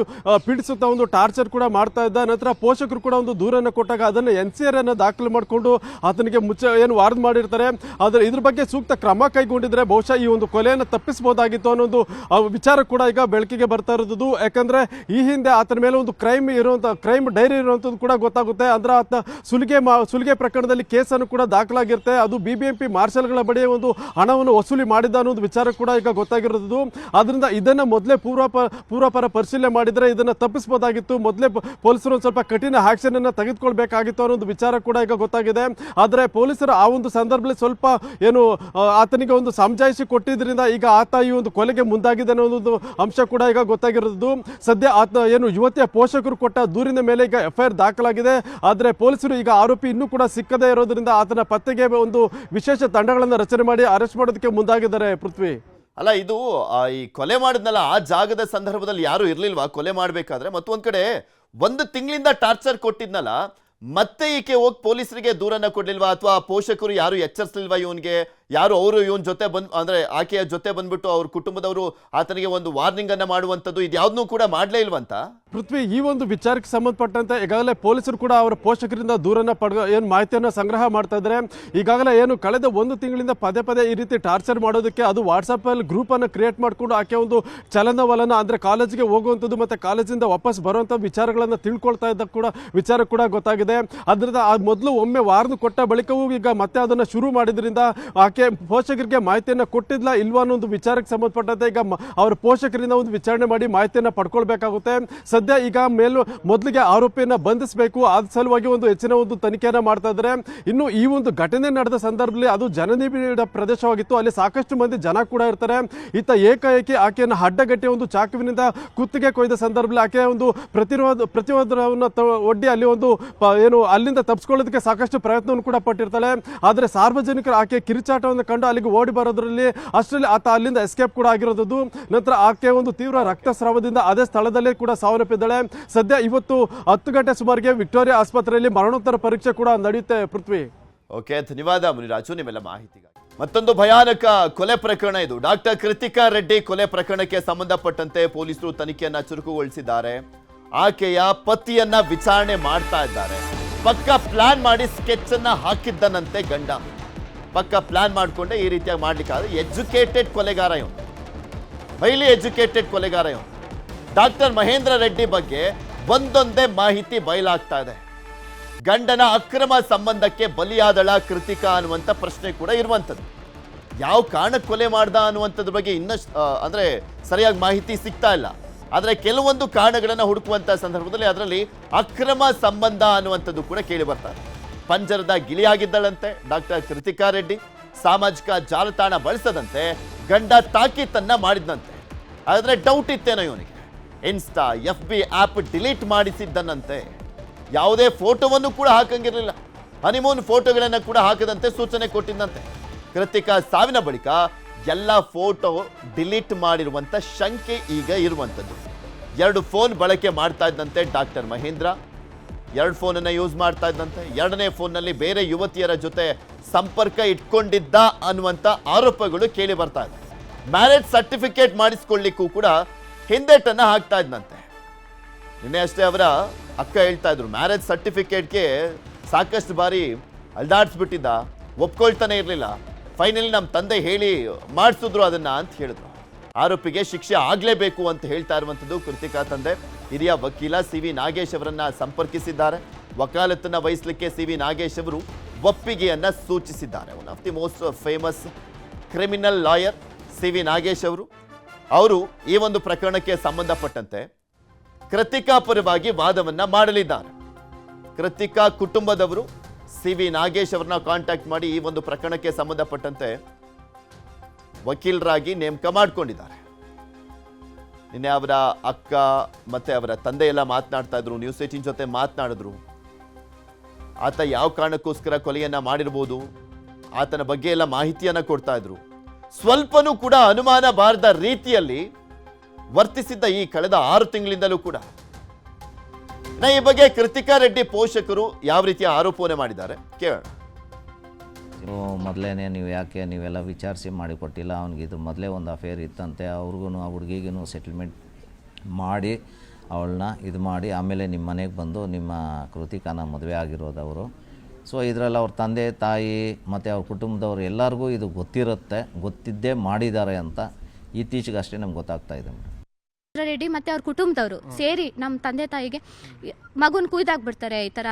ಪೀಡಿಸುತ್ತಾ ಒಂದು ಟಾರ್ಚರ್ ಕೂಡ ಮಾಡ್ತಾ ಇದ್ದ. ನಂತರ ಪೋಷಕರು ಕೂಡ ಒಂದು ದೂರನ್ನು ಕೊಟ್ಟಾಗ ಅದನ್ನು ಎನ್ ಸಿ ಆರ್ ಅನ್ನು ದಾಖಲು ಮಾಡಿಕೊಂಡು ಆತನಿಗೆ ಮುಚ್ಚ ಏನು ವಾರದ ಮಾಡಿರ್ತಾರೆ. ಆದರೆ ಇದ್ರ ಬಗ್ಗೆ ಸೂಕ್ತ ಕ್ರಮ ಕೈಗೊಂಡಿದ್ರೆ ಬಹುಶಃ ಈ ಒಂದು ಕೊಲೆಯನ್ನು ತಪ್ಪಿಸಬಹುದಾಗಿತ್ತು ಅನ್ನೋ ಒಂದು ವಿಚಾರ ಕೂಡ ಈಗ ಬೆಳಕಿಗೆ ಬರ್ತಾ ಇರೋದು ಯಾಕಂದ್ರೆ ಈ ಹಿಂದೆ ಆತನ ಮೇಲೆ ಒಂದು ಕ್ರೈಮ್ ಇರುವಂತ ಕ್ರೈಮ್ ಡೈರಿ ಇರುವಂಥದ್ದು ಕೂಡ ಗೊತ್ತಾಗುತ್ತೆ. ಅಂದ್ರೆ ಆತ ಸುಲಿಗೆ ಮಾ, ಸುಲಿಗೆ ಪ್ರಕರಣದಲ್ಲಿ ಕೇಸನ್ನು ಕೂಡ ದಾಖಲಾಗಿರುತ್ತೆ. ಅದು ಬಿ ಬಿ ಎಂ ಪಿ ಮಾರ್ಷಲ್ಗಳ ಬಳಿ ಒಂದು ಹಣವನ್ನು ವಸೂಲಿ ಮಾಡಿದ ಅನ್ನೋದು ವಿಚಾರ ಕೂಡ ಈಗ ಗೊತ್ತಾಗಿರೋದು. ಅದರಿಂದ ಇದನ್ನ ಮೊದಲೇ ಪೂರ್ವ ಪೂರ್ವಪರ ಪರಿಶೀಲನೆ ಮಾಡಿದ್ರೆ ಇದನ್ನ ತಪ್ಪಿಸ್ಬೋದಾಗಿತ್ತು. ಮೊದಲೇ ಪೊಲೀಸರು ಸ್ವಲ್ಪ ಕಠಿಣ ಆಕ್ಷನ್ ಅನ್ನ ತೆಗೆದುಕೊಳ್ಬೇಕಾಗಿತ್ತು ಅನ್ನೋದು ವಿಚಾರ ಕೂಡ ಈಗ ಗೊತ್ತಾಗಿದೆ. ಆದರೆ ಪೊಲೀಸರು ಆ ಒಂದು ಸಂದರ್ಭದಲ್ಲಿ ಸ್ವಲ್ಪ ಏನು ಆತನಿಗೆ ಒಂದು ಸಮಜಾಯಿಸಿ ಕೊಟ್ಟಿದ್ರಿಂದ ಈಗ ಆತ ಈ ಒಂದು ಕೊಲೆಗೆ ಮುಂದಾಗಿದೆ ಅನ್ನೋ ಒಂದು ಅಂಶ ಕೂಡ ಈಗ ಗೊತ್ತಾಗಿರೋದು. ಸದ್ಯ ಆತ ಏನು ಯುವತಿಯ ಪೋಷಕರು ಕೊಟ್ಟ ದೂರಿನ ಮೇಲೆ ಈಗ ಎಫ್ಐಆರ್ ದಾಖಲಾಗಿದೆ. ಆದರೆ ಪೊಲೀಸರು ಈಗ ಆರೋಪಿ ಇನ್ನೂ ಕೂಡ ಸಿಕ್ಕದೇ ಇರೋದ್ರಿಂದ ಆತನ ಪತ್ತೆಗೆ ಒಂದು ವಿಶೇಷ ತಂಡಗಳನ್ನು ರಚನೆ ಮಾಡಿ ಅರೆಸ್ಟ್ ಮಾಡೋದಕ್ಕೆ ಮುಂದಾಗಿದ್ದಾರೆ ಪೃಥ್ವಿ. ಅಲ್ಲ, ಇದು ಈ ಕೊಲೆ ಮಾಡಿದ್ನಲ್ಲ, ಆ ಜಾಗದ ಸಂದರ್ಭದಲ್ಲಿ ಯಾರು ಇರ್ಲಿಲ್ವಾ? ಕೊಲೆ ಮಾಡ್ಬೇಕಾದ್ರೆ? ಮತ್ತೊಂದು ಕಡೆ, ಒಂದು ತಿಂಗಳಿಂದ ಟಾರ್ಚರ್ ಕೊಟ್ಟಿದ್ನಲ್ಲ, ಮತ್ತೆ ಈಕೆ ಹೋಗಿ ಪೊಲೀಸರಿಗೆ ದೂರನ್ನ ಕೊಡ್ಲಿಲ್ವಾ? ಅಥವಾ ಪೋಷಕರು ಯಾರು ಎಚ್ಚರಿಸಲಿಲ್ವಾ ಇವನ್ಗೆ? ಯಾರು ಅವರು, ಇವನ್ ಜೊತೆ ಬಂದ್, ಅಂದ್ರೆ ಆಕೆಯ ಜೊತೆ ಬಂದ್ಬಿಟ್ಟು ಅವ್ರ ಕುಟುಂಬದವರು ಆತನಿಗೆ ಒಂದು ವಾರ್ನಿಂಗ್ ಅನ್ನ ಮಾಡುವಂಥದ್ದು ಇದ್ಯಾವ್ದನ್ನೂ ಕೂಡ ಮಾಡ್ಲೇ ಇಲ್ವಂತ? ಪೃಥ್ವಿ, ಈ ಒಂದು ವಿಚಾರಕ್ಕೆ ಸಂಬಂಧಪಟ್ಟಂತೆ ಈಗಾಗಲೇ ಪೊಲೀಸರು ಕೂಡ ಅವರ ಪೋಷಕರಿಂದ ದೂರನ್ನ ಪಡೆದ ಏನು ಮಾಹಿತಿಯನ್ನು ಸಂಗ್ರಹ ಮಾಡ್ತಾ ಇದ್ದಾರೆ. ಈಗಾಗಲೇ ಏನು ಕಳೆದ ಒಂದು ತಿಂಗಳಿಂದ ಪದೇ ಪದೇ ಈ ರೀತಿ ಟಾರ್ಚರ್ ಮಾಡೋದಕ್ಕೆ ಅದು ವಾಟ್ಸಪ್ ಅಲ್ಲಿ ಗ್ರೂಪ್ ಅನ್ನು ಕ್ರಿಯೇಟ್ ಮಾಡಿಕೊಂಡು ಆಕೆ ಒಂದು ಚಲನವಲನ, ಅಂದ್ರೆ ಕಾಲೇಜಿಗೆ ಹೋಗುವಂಥದ್ದು ಮತ್ತೆ ಕಾಲೇಜಿಂದ ವಾಪಸ್ ಬರುವಂತ ವಿಚಾರಗಳನ್ನ ತಿಳ್ಕೊಳ್ತಾ ಇದ್ದ ಕೂಡ ವಿಚಾರ ಕೂಡ ಗೊತ್ತಾಗಿದೆ. ಅದರಿಂದ ಆ ಮೊದಲು ಒಮ್ಮೆ ವಾರ್ನ್ ಕೊಟ್ಟ ಬಳಿಕವೂ ಈಗ ಮತ್ತೆ ಅದನ್ನ ಶುರು ಮಾಡಿದ್ರಿಂದ ಆಕೆ ಪೋಷಕರಿಗೆ ಮಾಹಿತಿಯನ್ನ ಕೊಟ್ಟಿದ್ಲ ಇಲ್ವಾ ಅನ್ನೋ ಒಂದು ವಿಚಾರಕ್ಕೆ ಸಂಬಂಧಪಟ್ಟಂತೆ ಈಗ ಅವರ ಪೋಷಕರಿಂದ ಒಂದು ವಿಚಾರಣೆ ಮಾಡಿ ಮಾಹಿತಿಯನ್ನ ಪಡ್ಕೊಳ್ಬೇಕಾಗುತ್ತೆ. ಸದ್ಯ ಈಗ ಮೇಲು ಮೊದಲಿಗೆ ಆರೋಪಿಯನ್ನ ಬಂಧಿಸಬೇಕು. ಅದ ಸಲುವಾಗಿ ಒಂದು ಹೆಚ್ಚಿನ ಒಂದು ತನಿಖೆಯನ್ನು ಮಾಡ್ತಾ ಇದ್ದಾರೆ ಇನ್ನು ಈ ಒಂದು ಘಟನೆ ನಡೆದ ಸಂದರ್ಭದಲ್ಲಿ ಅದು ಜನನಿಬಿಡ ಪ್ರದೇಶವಾಗಿತ್ತು. ಅಲ್ಲಿ ಸಾಕಷ್ಟು ಮಂದಿ ಜನ ಕೂಡ ಇರ್ತಾರೆ. ಈತ ಏಕಾಏಕಿ ಆಕೆಯನ್ನು ಅಡ್ಡಗಟ್ಟಿ ಒಂದು ಚಾಕುವಿನಿಂದ ಕುತ್ತಿಗೆ ಕೊಯ್ದ ಸಂದರ್ಭದಲ್ಲಿ ಆಕೆ ಒಂದು ಪ್ರತಿರೋಧ ಪ್ರತಿರೋಧವನ್ನು ಒಡ್ಡಿ ಅಲ್ಲಿ ಒಂದು ಏನು ಅಲ್ಲಿಂದ ತಪ್ಪಿಸ್ಕೊಳ್ಳೋದಕ್ಕೆ ಸಾಕಷ್ಟು ಪ್ರಯತ್ನವನ್ನು ಕೂಡ ಪಟ್ಟಿರ್ತಾಳೆ. ಆದರೆ ಸಾರ್ವಜನಿಕರು ಆಕೆ ಕಿರುಚಾಟವನ್ನು ಕಂಡು ಅಲ್ಲಿಗೆ ಓಡಿ ಬರೋದ್ರಲ್ಲಿ ಅಷ್ಟರಲ್ಲಿ ಆತ ಅಲ್ಲಿಂದ ಎಸ್ಕೇಪ್ ಕೂಡ ಆಗಿರೋದು ನಂತರ ಆಕೆ ಒಂದು ತೀವ್ರ ರಕ್ತಸ್ರಾವದಿಂದ ಅದೇ ಸ್ಥಳದಲ್ಲೇ ಕೂಡ ಸಾವನ್ನಪ್ಪಿದ್ದಾಳೆ. ಸದ್ಯ ಇವತ್ತು ಹತ್ತು ಗಂಟೆ ಸುಮಾರಿಗೆ ವಿಕ್ಟೋರಿಯಾ ಆಸ್ಪತ್ರೆಯಲ್ಲಿ ಮರಣೋತ್ತರ ಪರೀಕ್ಷೆ ಕೂಡ ನಡೆಯುತ್ತೆ ಪೃಥ್ವಿ. ಓಕೆ ಧನ್ಯವಾದ ಮುನಿರಾಜು, ನಿಮ್ಮೆಲ್ಲ ಮಾಹಿತಿಗಾಗಿ. ಮತ್ತೊಂದು ಭಯಾನಕ ಕೊಲೆ ಪ್ರಕರಣ ಇದು. ಡಾಕ್ಟರ್ ಕೃತಿಕಾ ರೆಡ್ಡಿ ಕೊಲೆ ಪ್ರಕರಣಕ್ಕೆ ಸಂಬಂಧಪಟ್ಟಂತೆ ಪೊಲೀಸರು ತನಿಖೆಯನ್ನ ಚುರುಕುಗೊಳಿಸಿದ್ದಾರೆ. ಆಕೆಯ ಪತಿಯನ್ನ ವಿಚಾರಣೆ ಮಾಡ್ತಾ ಇದ್ದಾರೆ. ಪಕ್ಕ ಪ್ಲಾನ್ ಮಾಡಿ ಸ್ಕೆಚ್ ಅನ್ನ ಹಾಕಿದ್ದನಂತೆ ಗಂಡ. ಪಕ್ಕ ಪ್ಲಾನ್ ಮಾಡಿಕೊಂಡೆ ಈ ರೀತಿಯಾಗಿ ಮಾಡ್ಲಿಕ್ಕಾದ್ರೆ ಎಜುಕೇಟೆಡ್ ಕೊಲೆಗಾರ ಇವನು. ಹೈಲಿ ಎಜುಕೇಟೆಡ್ ಕೊಲೆಗಾರ ಇವನು. ಡಾಕ್ಟರ್ ಮಹೇಂದ್ರ ರೆಡ್ಡಿ ಬಗ್ಗೆ ಒಂದೊಂದೇ ಮಾಹಿತಿ ಬಯಲಾಗ್ತಾ ಇದೆ. ಗಂಡನ ಅಕ್ರಮ ಸಂಬಂಧಕ್ಕೆ ಬಲಿಯಾದಳ ಕೃತಿಕಾ ಅನ್ನುವಂಥ ಪ್ರಶ್ನೆ ಕೂಡ ಇರುವಂಥದ್ದು. ಯಾವ ಕಾರಣಕ್ಕೆ ಕೊಲೆ ಮಾಡ್ದ ಅನ್ನುವಂಥದ್ರ ಬಗ್ಗೆ ಇನ್ನಷ್ಟು ಅಂದರೆ ಅಂದ್ರೆ ಸರಿಯಾಗಿ ಮಾಹಿತಿ ಸಿಗ್ತಾ ಇಲ್ಲ. ಆದರೆ ಕೆಲವೊಂದು ಕಾರಣಗಳನ್ನು ಹುಡುಕುವಂಥ ಸಂದರ್ಭದಲ್ಲಿ ಅದರಲ್ಲಿ ಅಕ್ರಮ ಸಂಬಂಧ ಅನ್ನುವಂಥದ್ದು ಕೂಡ ಕೇಳಿ ಬರ್ತಾರೆ. ಪಂಜರದ ಗಿಳಿಯಾಗಿದ್ದಳಂತೆ ಡಾಕ್ಟರ್ ಕೃತಿಕಾ ರೆಡ್ಡಿ. ಸಾಮಾಜಿಕ ಜಾಲತಾಣ ಬಳಸದಂತೆ ಗಂಡ ತಾಕೀತನ್ನ ಮಾಡಿದ್ನಂತೆ. ಆದರೆ ಡೌಟ್ ಇತ್ತೇನೋ ಇವನಿಗೆ. Insta F B app delete ಮಾಡಿಸಿದ್ದನಂತೆ. ಯಾವುದೇ ಫೋಟೋವನ್ನು ಕೂಡ ಹಾಕಂಗಿರಲಿಲ್ಲ. ಹನಿಮೂನ್ ಫೋಟೋಗಳನ್ನು ಕೂಡ ಹಾಕದಂತೆ ಸೂಚನೆ ಕೊಟ್ಟಿದ್ದಂತೆ ಕೃತಿಕಾ ಸಾವಿನ ಬಳಿಕ ಎಲ್ಲ ಫೋಟೋ ಡಿಲೀಟ್ ಮಾಡಿರುವಂಥ ಶಂಕೆ ಈಗ ಇರುವಂಥದ್ದು ಎರಡು ಫೋನ್ ಬಳಕೆ ಮಾಡ್ತಾ ಇದ್ದಂತೆ ಡಾಕ್ಟರ್ ಮಹೇಂದ್ರ. ಎರಡು ಫೋನನ್ನು ಯೂಸ್ ಮಾಡ್ತಾ ಇದ್ದಂತೆ. ಎರಡನೇ ಫೋನ್ನಲ್ಲಿ ಬೇರೆ ಯುವತಿಯರ ಜೊತೆ ಸಂಪರ್ಕ ಇಟ್ಕೊಂಡಿದ್ದ ಅನ್ನುವಂಥ ಆರೋಪಗಳು ಕೇಳಿ ಬರ್ತಾ ಇದೆ. ಮ್ಯಾರೇಜ್ ಸರ್ಟಿಫಿಕೇಟ್ ಮಾಡಿಸ್ಕೊಳ್ಳಿಕ್ಕೂ ಕೂಡ ಹಿಂದೇಟನ್ನು ಹಾಕ್ತಾ ಇದ್ದಂತೆ ನಿನ್ನೆ ಅಷ್ಟೇ ಅವರ ಅಕ್ಕ ಹೇಳ್ತಾ ಇದ್ರು, ಮ್ಯಾರೇಜ್ ಸರ್ಟಿಫಿಕೇಟ್ಗೆ ಸಾಕಷ್ಟು ಬಾರಿ ಅಲ್ದಾಡ್ಸ್ಬಿಟ್ಟಿದ್ದ, ಒಪ್ಕೊಳ್ತಾನೆ ಇರಲಿಲ್ಲ. ಫೈನಲಿ ನಮ್ಮ ತಂದೆ ಹೇಳಿ ಮಾಡಿಸಿದ್ರು ಅದನ್ನು, ಅಂತ ಹೇಳಿದ್ರು. ಆರೋಪಿಗೆ ಶಿಕ್ಷೆ ಆಗಲೇಬೇಕು ಅಂತ ಹೇಳ್ತಾ ಇರುವಂಥದ್ದು ಕೃತಿಕಾ ತಂದೆ. ಹಿರಿಯ ವಕೀಲ ಸಿ ವಿ ನಾಗೇಶ್ ಅವರನ್ನ ಸಂಪರ್ಕಿಸಿದ್ದಾರೆ. ವಕಾಲತ್ತನ್ನ ವಹಿಸಲಿಕ್ಕೆ ಸಿ ವಿ ನಾಗೇಶ್ ಅವರು ಒಪ್ಪಿಗೆಯನ್ನ ಸೂಚಿಸಿದ್ದಾರೆ. One of the most famous criminal lawyer C V Nagesh ಅವರು. ಅವರು ಈ ಒಂದು ಪ್ರಕರಣಕ್ಕೆ ಸಂಬಂಧಪಟ್ಟಂತೆ ಕೃತಿಕಾ ಪರವಾಗಿ ವಾದವನ್ನ ಮಾಡಲಿದ್ದಾರೆ. ಕೃತಿಕಾ ಕುಟುಂಬದವರು ಸಿ ವಿ ನಾಗೇಶ್ ಅವರನ್ನ ಕಾಂಟ್ಯಾಕ್ಟ್ ಮಾಡಿ ಈ ಒಂದು ಪ್ರಕರಣಕ್ಕೆ ಸಂಬಂಧಪಟ್ಟಂತೆ ವಕೀಲರಾಗಿ ನೇಮಕ ಮಾಡಿಕೊಂಡಿದ್ದಾರೆ. ನಿನ್ನೆ ಅವರ ಅಕ್ಕ ಮತ್ತೆ ಅವರ ತಂದೆ ಎಲ್ಲ ಮಾತನಾಡ್ತಾ ಇದ್ರು ನ್ಯೂಸ್ ಏಟಿನ್ ಜೊತೆ ಮಾತನಾಡಿದ್ರು. ಆತ ಯಾವ ಕಾರಣಕ್ಕೋಸ್ಕರ ಕೊಲೆಯನ್ನ ಮಾಡಿರ್ಬೋದು? ಆತನ ಬಗ್ಗೆ ಎಲ್ಲ ಮಾಹಿತಿಯನ್ನ ಕೊಡ್ತಾ ಇದ್ರು. ಸ್ವಲ್ಪನೂ ಕೂಡ ಅನುಮಾನ ಬಾರದ ರೀತಿಯಲ್ಲಿ ವರ್ತಿಸಿದ್ದ ಈ ಕಳೆದ ಆರು ತಿಂಗಳಿಂದಲೂ ಕೂಡ. ನಾ ಈ ಬಗ್ಗೆ ಕೃತಿಕಾ ರೆಡ್ಡಿ ಪೋಷಕರು ಯಾವ ರೀತಿಯ ಆರೋಪವನ್ನ ಮಾಡಿದ್ದಾರೆ? ಕೇಳೋಣ. ನೀವು ಮೊದಲೇ ನೀವು ಯಾಕೆ ನೀವೆಲ್ಲ ವಿಚಾರಿಸಿ ಮಾಡಿಕೊಟ್ಟಿಲ್ಲ? ಅವ್ನಿಗೆ ಇದ್ರ ಮೊದಲೇ ಒಂದು ಅಫೇರ್ ಇತ್ತಂತೆ. ಅವ್ರಿಗೂ ಆ ಹುಡುಗಿಗೂ ಸೆಟಲ್ಮೆಂಟ್ ಮಾಡಿ, ಅವಳನ್ನ ಇದು ಮಾಡಿ, ಆಮೇಲೆ ನಿಮ್ಮ ಮನೆಗೆ ಬಂದು ನಿಮ್ಮ ಕೃತಿಕಾನ ಮದುವೆ ಆಗಿರೋದು ಅವರು. ಸೊ ಇದರಲ್ಲಿ ಅವ್ರ ತಂದೆ, ತಾಯಿ, ಮತ್ತು ಅವ್ರ ಕುಟುಂಬದವ್ರು ಎಲ್ಲರಿಗೂ ಇದು ಗೊತ್ತಿರುತ್ತೆ. ಗೊತ್ತಿದ್ದೇ ಮಾಡಿದ್ದಾರೆ ಅಂತ ಇತ್ತೀಚೆಗೆ ಅಷ್ಟೇ ನಮ್ಗೆ ಗೊತ್ತಾಗ್ತಾ ಇದೆ ರೆಡ್ಡಿ ಮತ್ತೆ ಅವ್ರ ಕುಟುಂಬದವರು ಸೇರಿ ನಮ್ಮ ತಂದೆ, ತಾಯಿಗೆ ಮಗುನ ಕುಯ್ದಾಕ್ಬಿಡ್ತಾರೆ ಈ ಥರ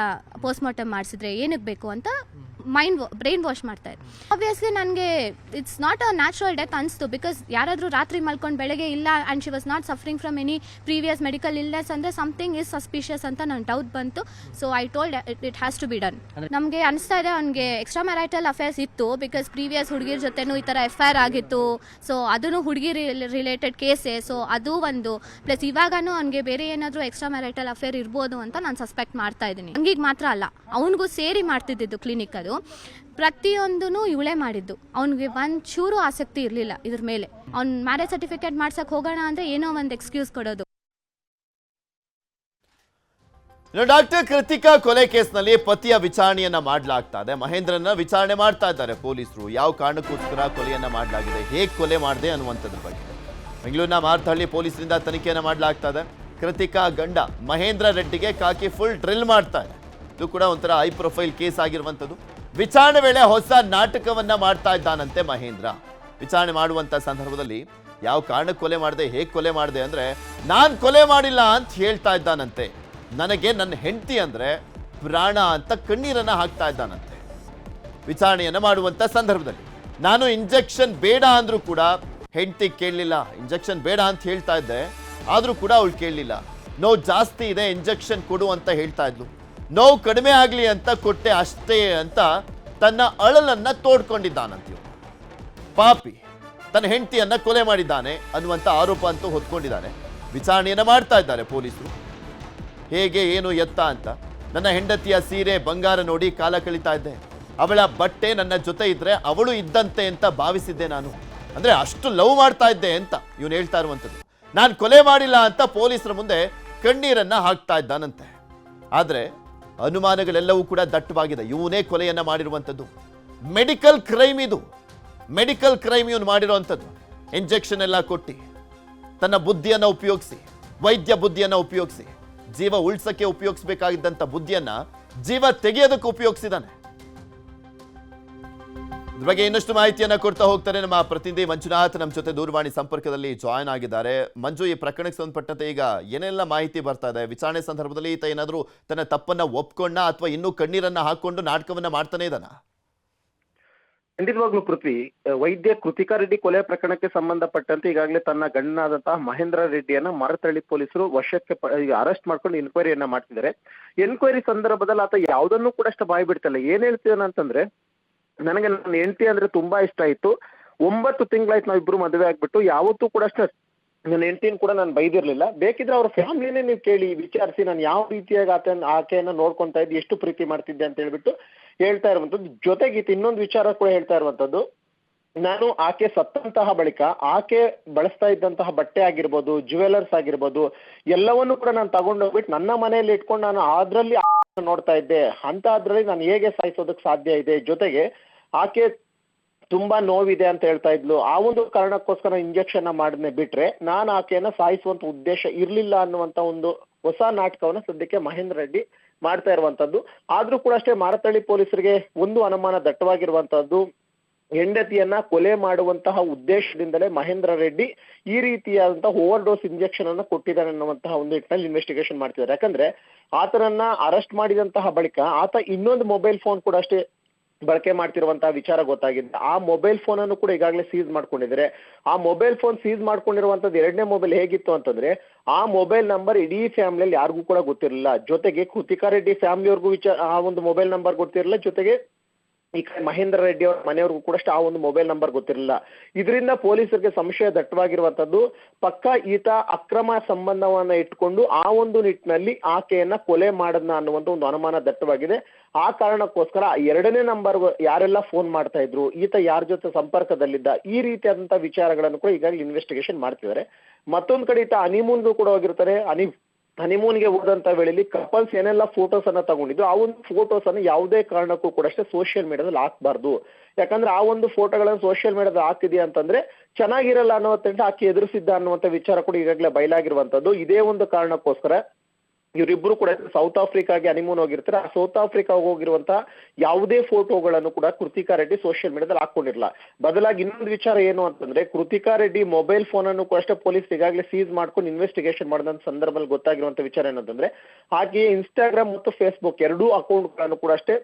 ಪೋಸ್ಟ್ ಮಾರ್ಟಮ್ ಮಾಡಿಸಿದ್ರೆ ಏನಕ್ಕೆ ಬೇಕು ಅಂತ ಮೈಂಡ್ ಬ್ರೈನ್ ವಾಶ್ ಮಾಡ್ತಾ ಇದೆ ಆಬ್ವಿಯಸ್ಲಿ ನನಗೆ it's not a natural death ಅನಿಸ್ತು ಬಿಕಾಸ್ ಯಾರಾದರೂ ರಾತ್ರಿ ಮಲ್ಕೊಂಡು ಬೆಳಗ್ಗೆ ಇಲ್ಲ and she was not suffering from any previous medical illness ಅಂದರೆ ಸಮಥಿಂಗ್ ಇಸ್ ಸಸ್ಪಿಷಿಯಸ್ ಅಂತ ನನ್ನ ಡೌಟ್ ಬಂತು. So I told it it has to be done ನಮಗೆ ಅನಿಸ್ತಾ ಇದೆ ಅವನಿಗೆ ಎಕ್ಸ್ಟ್ರಾ ಮ್ಯಾರೈಟಲ್ ಅಫೇರ್ಸ್ ಇತ್ತು ಬಿಕಾಸ್ ಪ್ರೀವಿಯಸ್ ಹುಡುಗಿರ ಜೊತೆನೂ ಈ ಥರ ಎಫ್ ಐ ಆರ್ ಆಗಿತ್ತು. ಸೊ ಅದನ್ನು ಹುಡುಗಿ ರಿಲೇಟೆಡ್ ಕೇಸೇ ಸೊ ಅದು ಒಂದು. ಪ್ಲಸ್ ಇವಾಗನೂ ಅವ್ನಿಗೆ ಬೇರೆ ಏನಾದರೂ ಎಕ್ಸ್ಟ್ರಾ ಮ್ಯಾರೈಟಲ್ ಅಫೇರ್ ಇರ್ಬೋದು ಅಂತ ನಾನು ಸಸ್ಪೆಕ್ಟ್ ಮಾಡ್ತಾ ಇದ್ದೀನಿ. ಹಂಗೀಗ ಮಾತ್ರ ಅಲ್ಲ. ಅವನಿಗೂ ಸೇರಿ ಮಾಡ್ತಿದ್ದಿದ್ದು ಕ್ಲಿನಿಕ್ ಅದು. ಪ್ರತಿಯೊಂದೂ ಇವಳೇ ಮಾಡಿದ್ದು. ಅವ್ನಿಗೆ ಒಂದು ಚೂರು ಆಸಕ್ತಿ ಇರಲಿಲ್ಲ ಇದ್ರ ಮೇಲೆ. ಅವ್ನು ಮ್ಯಾರೇಜ್ ಸರ್ಟಿಫಿಕೇಟ್ ಮಾಡ್ಸಕ್ಕೆ ಹೋಗೋಣ ಅಂದರೆ ಏನೋ ಒಂದು ಎಕ್ಸ್ಕ್ಯೂಸ್ ಕೊಡೋದು. ಡಾಕ್ಟರ್ ಕೃತಿಕಾ ಕೊಲೆ ಕೇಸ್ನಲ್ಲಿ ಪತಿಯ ವಿಚಾರಣೆಯನ್ನ ಮಾಡಲಾಗ್ತಾ ಇದೆ. ಮಹೇಂದ್ರನ ವಿಚಾರಣೆ ಮಾಡ್ತಾ ಇದ್ದಾರೆ ಪೊಲೀಸರು. ಯಾವ ಕಾರಣಕ್ಕೋಸ್ಕರ ಕೊಲೆಯನ್ನ ಮಾಡಲಾಗಿದೆ? ಹೇಗೆ ಕೊಲೆ ಮಾಡಿದೆ ಅನ್ನುವಂಥದ್ರ ಬಗ್ಗೆ. ಬೆಂಗಳೂರಿನ ಮಾರ್ತಹಳ್ಳಿ ಪೊಲೀಸರಿಂದ ತನಿಖೆಯನ್ನ ಮಾಡಲಾಗ್ತಾ ಇದೆ. ಕೃತಿಕಾ ಗಂಡ ಮಹೇಂದ್ರ ರೆಡ್ಡಿಗೆ ಕಾಕಿ ಫುಲ್ ಡ್ರಿಲ್ ಮಾಡ್ತಾ ಇದೆ. ಇದು ಕೂಡ ಒಂಥರ ಹೈ ಪ್ರೊಫೈಲ್ ಕೇಸ್ ಆಗಿರುವಂಥದ್ದು. ವಿಚಾರಣೆ ವೇಳೆ ಹೊಸ ನಾಟಕವನ್ನ ಮಾಡ್ತಾ ಇದ್ದಾನಂತೆ ಮಹೇಂದ್ರ. ವಿಚಾರಣೆ ಮಾಡುವಂತ ಸಂದರ್ಭದಲ್ಲಿ ಯಾವ ಕಾರಣಕ್ಕೆ ಕೊಲೆ ಮಾಡಿದೆ, ಹೇಗೆ ಕೊಲೆ ಮಾಡಿದೆ ಅಂದ್ರೆ, ನಾನ್ ಕೊಲೆ ಮಾಡಿಲ್ಲ ಅಂತ ಹೇಳ್ತಾ ಇದ್ದಾನಂತೆ. ನನಗೆ ನನ್ನ ಹೆಂಡತಿ ಅಂದ್ರೆ ಪ್ರಾಣ ಅಂತ ಕಣ್ಣೀರನ್ನ ಹಾಕ್ತಾ ಇದ್ದಾನಂತೆ. ವಿಚಾರಣೆಯನ್ನು ಮಾಡುವಂತ ಸಂದರ್ಭದಲ್ಲಿ ನಾನು ಇಂಜೆಕ್ಷನ್ ಬೇಡ ಅಂದ್ರೂ ಕೂಡ ಹೆಂಡತಿ ಕೇಳಲಿಲ್ಲ. ಇಂಜೆಕ್ಷನ್ ಬೇಡ ಅಂತ ಹೇಳ್ತಾ ಇದ್ದೆ, ಆದ್ರೂ ಕೂಡ ಅವಳು ಕೇಳಲಿಲ್ಲ. ನೋವು ಜಾಸ್ತಿ ಇದೆ, ಇಂಜೆಕ್ಷನ್ ಕೊಡು ಅಂತ ಹೇಳ್ತಾ ಇದ್ಲು. ನೋವು ಕಡಿಮೆ ಆಗಲಿ ಅಂತ ಕೊಟ್ಟೆ ಅಷ್ಟೇ ಅಂತ ತನ್ನ ಅಳಲನ್ನು ತೋಡ್ಕೊಂಡಿದ್ದಾನಂತೆ ಪಾಪಿ, ತನ್ನ ಹೆಂಡತಿಯನ್ನು ಕೊಲೆ ಮಾಡಿದ್ದಾನೆ ಅನ್ನುವಂಥ ಆರೋಪ ಅಂತೂ ಹೊತ್ಕೊಂಡಿದ್ದಾನೆ. ವಿಚಾರಣೆಯನ್ನು ಮಾಡ್ತಾ ಇದ್ದಾರೆ ಪೊಲೀಸರು. ಹೇಗೆ, ಏನು ಎತ್ತ ಅಂತ ನನ್ನ ಹೆಂಡತಿಯ ಸೀರೆ, ಬಂಗಾರ ನೋಡಿ ಕಾಲ ಕಳೀತಾ ಇದ್ದೆ. ಅವಳ ಬಟ್ಟೆ ನನ್ನ ಜೊತೆ ಇದ್ದರೆ ಅವಳು ಇದ್ದಂತೆ ಅಂತ ಭಾವಿಸಿದ್ದೆ ನಾನು. ಅಂದರೆ ಅಷ್ಟು ಲವ್ ಮಾಡ್ತಾ ಇದ್ದೆ ಅಂತ ಇವನು ಹೇಳ್ತಾ ಇರುವಂಥದ್ದು. ನಾನು ಕೊಲೆ ಮಾಡಿಲ್ಲ ಅಂತ ಪೊಲೀಸರ ಮುಂದೆ ಕಣ್ಣೀರನ್ನು ಹಾಕ್ತಾ ಇದ್ದಾನಂತೆ. ಆದ್ರೆ ಅನುಮಾನಗಳೆಲ್ಲವೂ ಕೂಡ ದಟ್ಟವಾಗಿದೆ. ಇವನೇ ಕೊಲೆಯನ್ನ ಮಾಡಿರುವಂಥದ್ದು. ಮೆಡಿಕಲ್ ಕ್ರೈಮ್ ಇದು. ಮೆಡಿಕಲ್ ಕ್ರೈಮ್ ಇವನು ಮಾಡಿರುವಂಥದ್ದು. ಇಂಜೆಕ್ಷನ್ ಎಲ್ಲ ಕೊಟ್ಟು ತನ್ನ ಬುದ್ಧಿಯನ್ನ ಉಪಯೋಗಿಸಿ, ವೈದ್ಯ ಬುದ್ಧಿಯನ್ನ ಉಪಯೋಗಿಸಿ, ಜೀವ ಉಳ್ಸಕ್ಕೆ ಉಪಯೋಗಿಸಬೇಕಾಗಿದ್ದಂಥ ಬುದ್ಧಿಯನ್ನ ಜೀವ ತೆಗೆಯೋದಕ್ಕೆ ಉಪಯೋಗಿಸಿದಾನೆ ಇದ್ರ ಬಗ್ಗೆ ಇನ್ನಷ್ಟು ಮಾಹಿತಿಯನ್ನ ಕೊಡ್ತಾ ಹೋಗ್ತಾರೆ ನಮ್ಮ ಪ್ರತಿನಿಧಿ ಮಂಜುನಾಥ್ ನಮ್ಮ ಜೊತೆ ದೂರವಾಣಿ ಸಂಪರ್ಕದಲ್ಲಿ ಜಾಯ್ನ್ ಆಗಿದ್ದಾರೆ. ಮಂಜು, ಈ ಪ್ರಕರಣಕ್ಕೆ ಸಂಬಂಧಪಟ್ಟಂತೆ ಈಗ ಏನೆಲ್ಲ ಮಾಹಿತಿ ಬರ್ತಾ ಇದೆ? ವಿಚಾರಣೆ ಸಂದರ್ಭದಲ್ಲಿ ಈತ ಏನಾದರೂ ತನ್ನ ತಪ್ಪನ್ನ ಒಪ್ಕೊಂಡ ಅಥವಾ ಇನ್ನೂ ಕಣ್ಣೀರನ್ನ ಹಾಕೊಂಡು ನಾಟಕವನ್ನ ಮಾಡ್ತಾನೆ ಇದ್ದಾನ? ಖಂಡಿತವಾಗ್ಲೂ ಕೃತಿ ವೈದ್ಯ ಕೃತಿಕಾ ರೆಡ್ಡಿ ಕೊಲೆ ಪ್ರಕರಣಕ್ಕೆ ಸಂಬಂಧಪಟ್ಟಂತೆ ಈಗಾಗಲೇ ತನ್ನ ಗಂಡನಾದಂತಹ ಮಹೇಂದ್ರ ರೆಡ್ಡಿಯನ್ನ ಮಾರತಳ್ಳಿ ಪೊಲೀಸರು ವಶಕ್ಕೆ ಅರೆಸ್ಟ್ ಮಾಡ್ಕೊಂಡು ಎನ್ಕ್ವೈರಿಯನ್ನ ಮಾಡ್ತಿದ್ದಾರೆ. ಎನ್ಕ್ವೈರಿ ಸಂದರ್ಭದಲ್ಲಿ ಆತ ಯಾವುದನ್ನು ಕೂಡ ಅಷ್ಟು ಬಾಯಿ ಬಿಡ್ತಲ್ಲ ಏನ್ ಹೇಳ್ತಿದ್ದಾನೆ ಅಂತಂದ್ರೆ ನನಗೆ ನನ್ನ ಹೆಂಡತಿ ಅಂದ್ರೆ ತುಂಬಾ ಇಷ್ಟ ಆಯ್ತು. ಒಂಬತ್ತು ತಿಂಗಳಾಯ್ತು ನಾವಿಬ್ರು ಮದುವೆ ಆಗ್ಬಿಟ್ಟು, ಯಾವತ್ತೂ ಕೂಡ ಅಷ್ಟೇ ನನ್ನ ಹೆಂಡತಿನ ಕೂಡ ನಾನು ಬೈದಿರ್ಲಿಲ್ಲ. ಬೇಕಿದ್ರೆ ಅವ್ರ ಫ್ಯಾಮಿಲಿನೇ ನೀವು ಕೇಳಿ, ವಿಚಾರಿಸಿ, ನಾನು ಯಾವ ರೀತಿಯಾಗಿ ಆತ ಆಕೆಯನ್ನು ನೋಡ್ಕೊತಾ ಇದ್ದೆ, ಎಷ್ಟು ಪ್ರೀತಿ ಮಾಡ್ತಿದ್ದೆ ಅಂತ ಹೇಳ್ಬಿಟ್ಟು ಹೇಳ್ತಾ ಇರುವಂತದ್ದು ಜೊತೆಗೆ ಇನ್ನೊಂದು ವಿಚಾರ ಕೂಡ ಹೇಳ್ತಾ ಇರುವಂತದ್ದು ನಾನು ಆಕೆ ಸತ್ತಂತಹ ಬಳಿಕ, ಆಕೆ ಬಳಸ್ತಾ ಇದ್ದಂತಹ ಬಟ್ಟೆ ಆಗಿರ್ಬೋದು ಜುವೆಲರ್ಸ್ ಆಗಿರ್ಬೋದು, ಎಲ್ಲವನ್ನು ಕೂಡ ನಾನು ತಗೊಂಡೋಗ್ಬಿಟ್ಟು ನನ್ನ ಮನೆಯಲ್ಲಿ ಇಟ್ಕೊಂಡು ನಾನು ಅದ್ರಲ್ಲಿ ನೋಡ್ತಾ ಇದ್ದೆ. ಅಂತ ಅದ್ರಲ್ಲಿ ನಾನು ಹೇಗೆ ಸಾಯಿಸೋದಕ್ಕೆ ಸಾಧ್ಯ ಇದೆ? ಜೊತೆಗೆ ಆಕೆ ತುಂಬಾ ನೋವಿದೆ ಅಂತ ಹೇಳ್ತಾ ಇದ್ಲು. ಆ ಒಂದು ಕಾರಣಕ್ಕೋಸ್ಕರ ಇಂಜೆಕ್ಷನ್ ಮಾಡಿದ್ನೆ ಬಿಟ್ರೆ ನಾನು ಆಕೆಯನ್ನ ಸಾಯಿಸುವಂತ ಉದ್ದೇಶ ಇರ್ಲಿಲ್ಲ ಅನ್ನುವಂತ ಒಂದು ಹೊಸ ನಾಟಕವನ್ನ ಸದ್ಯಕ್ಕೆ ಮಹೇಂದ್ರ ರೆಡ್ಡಿ ಮಾಡ್ತಾ ಇರುವಂತದ್ದು. ಆದ್ರೂ ಕೂಡ ಅಷ್ಟೇ ಮಾರತಳ್ಳಿ ಪೊಲೀಸರಿಗೆ ಒಂದು ಅನುಮಾನ ದಟ್ಟವಾಗಿರುವಂತದ್ದು. ಹೆಂಡತಿಯನ್ನ ಕೊಲೆ ಮಾಡುವಂತಹ ಉದ್ದೇಶದಿಂದಲೇ ಮಹೇಂದ್ರ ರೆಡ್ಡಿ ಈ ರೀತಿಯಾದಂತಹ ಓವರ್ ಡೋಸ್ ಇಂಜೆಕ್ಷನ್ ಅನ್ನ ಕೊಟ್ಟಿದ್ದಾರೆ ಅನ್ನುವಂತಹ ಒಂದು ನಿಟ್ಟಿನಲ್ಲಿ ಇನ್ವೆಸ್ಟಿಗೇಷನ್ ಮಾಡ್ತಿದ್ದಾರೆ. ಯಾಕಂದ್ರೆ ಆತನನ್ನ ಅರೆಸ್ಟ್ ಮಾಡಿದಂತಹ ಬಳಿಕ ಆತ ಇನ್ನೊಂದು ಮೊಬೈಲ್ ಫೋನ್ ಕೂಡ ಅಷ್ಟೇ ಬಳಕೆ ಮಾಡ್ತಿರುವಂತಹ ವಿಚಾರ ಗೊತ್ತಾಗಿದೆ. ಆ ಮೊಬೈಲ್ ಫೋನ್ ಅನ್ನು ಕೂಡ ಈಗಾಗಲೇ ಸೀಸ್ ಮಾಡ್ಕೊಂಡಿದ್ದಾರೆ. ಆ ಮೊಬೈಲ್ ಫೋನ್ ಸೀಸ್ ಮಾಡ್ಕೊಂಡಿರುವಂತದ್ದು ಎರಡನೇ ಮೊಬೈಲ್ ಹೇಗಿತ್ತು ಅಂತಂದ್ರೆ, ಆ ಮೊಬೈಲ್ ನಂಬರ್ ಇಡೀ ಫ್ಯಾಮಿಲಿಯಲ್ಲಿ ಯಾರಿಗೂ ಕೂಡ ಗೊತ್ತಿರಲಿಲ್ಲ. ಜೊತೆಗೆ ಕೃತಿಕಾ ರೆಡ್ಡಿ ಫ್ಯಾಮಿಲಿಯವ್ರಿಗೂ ವಿಚಾರ, ಆ ಒಂದು ಮೊಬೈಲ್ ನಂಬರ್ ಗೊತ್ತಿರಲಿಲ್ಲ. ಜೊತೆಗೆ ಈ ಕಡೆ ಮಹೇಂದ್ರ ರೆಡ್ಡಿ ಅವರ ಮನೆಯವ್ರಿಗೂ ಕೂಡ ಆ ಒಂದು ಮೊಬೈಲ್ ನಂಬರ್ ಗೊತ್ತಿರಲಿಲ್ಲ. ಇದರಿಂದ ಪೊಲೀಸರಿಗೆ ಸಂಶಯ ದಟ್ಟವಾಗಿರುವಂತದ್ದು ಪಕ್ಕ ಈತ ಅಕ್ರಮ ಸಂಬಂಧವನ್ನ ಇಟ್ಕೊಂಡು ಆ ಒಂದು ನಿಟ್ಟಿನಲ್ಲಿ ಆಕೆಯನ್ನ ಕೊಲೆ ಮಾಡದ್ನ ಅನ್ನುವಂತ ಒಂದು ಅನುಮಾನ ದಟ್ಟವಾಗಿದೆ. ಆ ಕಾರಣಕ್ಕೋಸ್ಕರ ಎರಡನೇ ನಂಬರ್ ಯಾರೆಲ್ಲ ಫೋನ್ ಮಾಡ್ತಾ ಇದ್ರು, ಈತ ಯಾರ ಜೊತೆ ಸಂಪರ್ಕದಲ್ಲಿದ್ದ, ಈ ರೀತಿಯಾದಂತಹ ವಿಚಾರಗಳನ್ನು ಕೂಡ ಈಗಾಗಲೇ ಇನ್ವೆಸ್ಟಿಗೇಷನ್ ಮಾಡ್ತಿದ್ದಾರೆ. ಮತ್ತೊಂದ್ ಕಡೆ ಈತ ಅನಿಮೂನ್ಗೂ ಕೂಡ ಹೋಗಿರ್ತಾರೆ. ಹನಿ ಹನಿಮೂನ್ಗೆ ಹೋದಂತ ವೇಳೆಯಲ್ಲಿ ಕಪಲ್ಸ್ ಏನೆಲ್ಲ ಫೋಟೋಸ್ ಅನ್ನ ತಗೊಂಡಿದ್ರು ಆ ಒಂದು ಫೋಟೋಸ್ ಅನ್ನು ಯಾವುದೇ ಕಾರಣಕ್ಕೂ ಕೂಡ ಅಷ್ಟೇ ಸೋಷಿಯಲ್ ಮೀಡಿಯಾದಲ್ಲಿ ಹಾಕ್ಬಾರ್ದು. ಯಾಕಂದ್ರೆ ಆ ಒಂದು ಫೋಟೋಗಳನ್ನು ಸೋಷಿಯಲ್ ಮೀಡಿಯಾದಲ್ಲಿ ಹಾಕಿದ್ಯಾ ಅಂತಂದ್ರೆ ಚೆನ್ನಾಗಿರಲ್ಲ ಅನ್ನೋ ಆಕೆ ಎದುರಿಸಿದ್ದ ಅನ್ನುವಂತ ವಿಚಾರ ಕೂಡ ಈಗಾಗಲೇ ಬಯಲಾಗಿರುವಂತದ್ದು. ಇದೇ ಒಂದು ಕಾರಣಕ್ಕೋಸ್ಕರ ಇವರಿಬ್ರು ಕೂಡ ಸೌತ್ ಆಫ್ರಿಕಾಗೆ ಅನಿಮೂನ್ ಹೋಗಿರ್ತಾರೆ. ಆ ಸೌತ್ ಆಫ್ರಿಕಾಗೆ ಹೋಗಿರುವಂತಹ ಯಾವುದೇ ಫೋಟೋಗಳನ್ನು ಕೂಡ ಕೃತಿಕಾ ರೆಡ್ಡಿ ಸೋಷಿಯಲ್ ಮೀಡಿಯಾದಲ್ಲಿ ಹಾಕೊಂಡಿರಲ್ಲ ಬದಲಾಗಿ ಇನ್ನೊಂದು ವಿಚಾರ ಏನು ಅಂತಂದ್ರೆ, ಕೃತಿಕಾ ರೆಡ್ಡಿ ಮೊಬೈಲ್ ಫೋನ್ ಅನ್ನು ಕೂಡ ಅಷ್ಟೇ ಪೊಲೀಸ್ ಈಗಾಗಲೇ ಸೀಸ್ ಮಾಡ್ಕೊಂಡು ಇನ್ವೆಸ್ಟಿಗೇಷನ್ ಮಾಡಿದಂತ ಸಂದರ್ಭದಲ್ಲಿ ಗೊತ್ತಾಗಿರುವಂತ ವಿಚಾರ ಏನಂತಂದ್ರೆ ಆಕೆ ಇನ್ಸ್ಟಾಗ್ರಾಮ್ ಮತ್ತು ಫೇಸ್ಬುಕ್ ಎರಡೂ ಅಕೌಂಟ್ಗಳನ್ನು ಕೂಡ ಅಷ್ಟೇ